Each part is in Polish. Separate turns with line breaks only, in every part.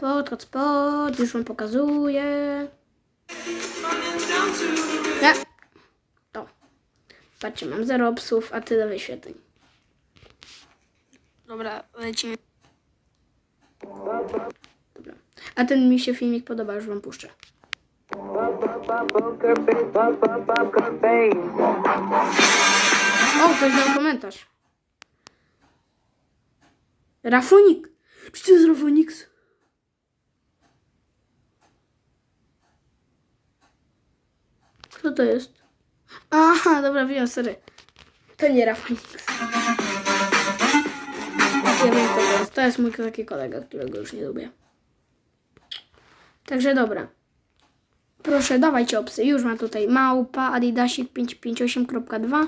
hotspot, hotspot, już wam pokazuję. Ja. To. Patrzcie, mam zero psów, a tyle wyświetleń.
Dobra, lecimy.
A ten mi się filmik podoba, już wam puszczę. O, ktoś dał komentarz. Rafonik! Czy to jest Rafonix? Kto to jest? Aha, dobra, wiem, sorry. To nie Rafonix. Ja wiem, kto to jest. To jest mój taki kolega, którego już nie lubię. Także dobra. Proszę, dawajcie opsy. Już mam tutaj małpa adidasik 558.2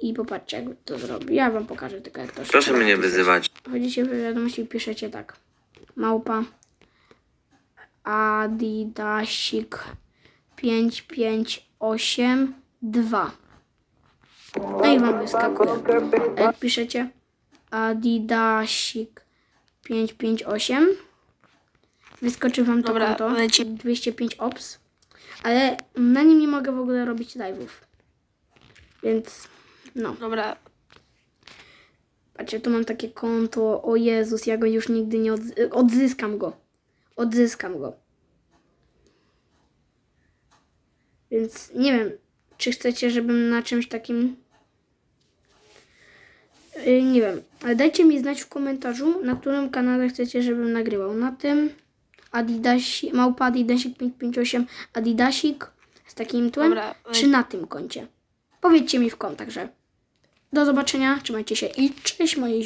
i popatrzcie, jak to zrobi. Ja wam pokażę tylko, jak to
Proszę
trzeba
mnie wyzywać.
Wchodzicie w wiadomości i piszecie tak. Małpa adidasik 5582. No i wam wyskakuje. A jak piszecie adidasik 558 wyskoczy wam to
Dobra,
konto
leci.
205 ops, ale na nim nie mogę w ogóle robić live'ów. Więc no.
Dobra,
Patrzcie, tu mam takie konto. O Jezus, ja go już nigdy nie odzy- odzyskam go. Odzyskam go. Więc nie wiem, czy chcecie, żebym na czymś takim. Yy, nie wiem, ale dajcie mi znać w komentarzu, na którym kanale chcecie, żebym nagrywał. Na tym Adidasi, małpa Adidasik 558 Adidasik z takim tłem,
Dobra,
czy na tym koncie. Powiedzcie mi w kontaktach, że do zobaczenia, trzymajcie się i cześć moi ziomy.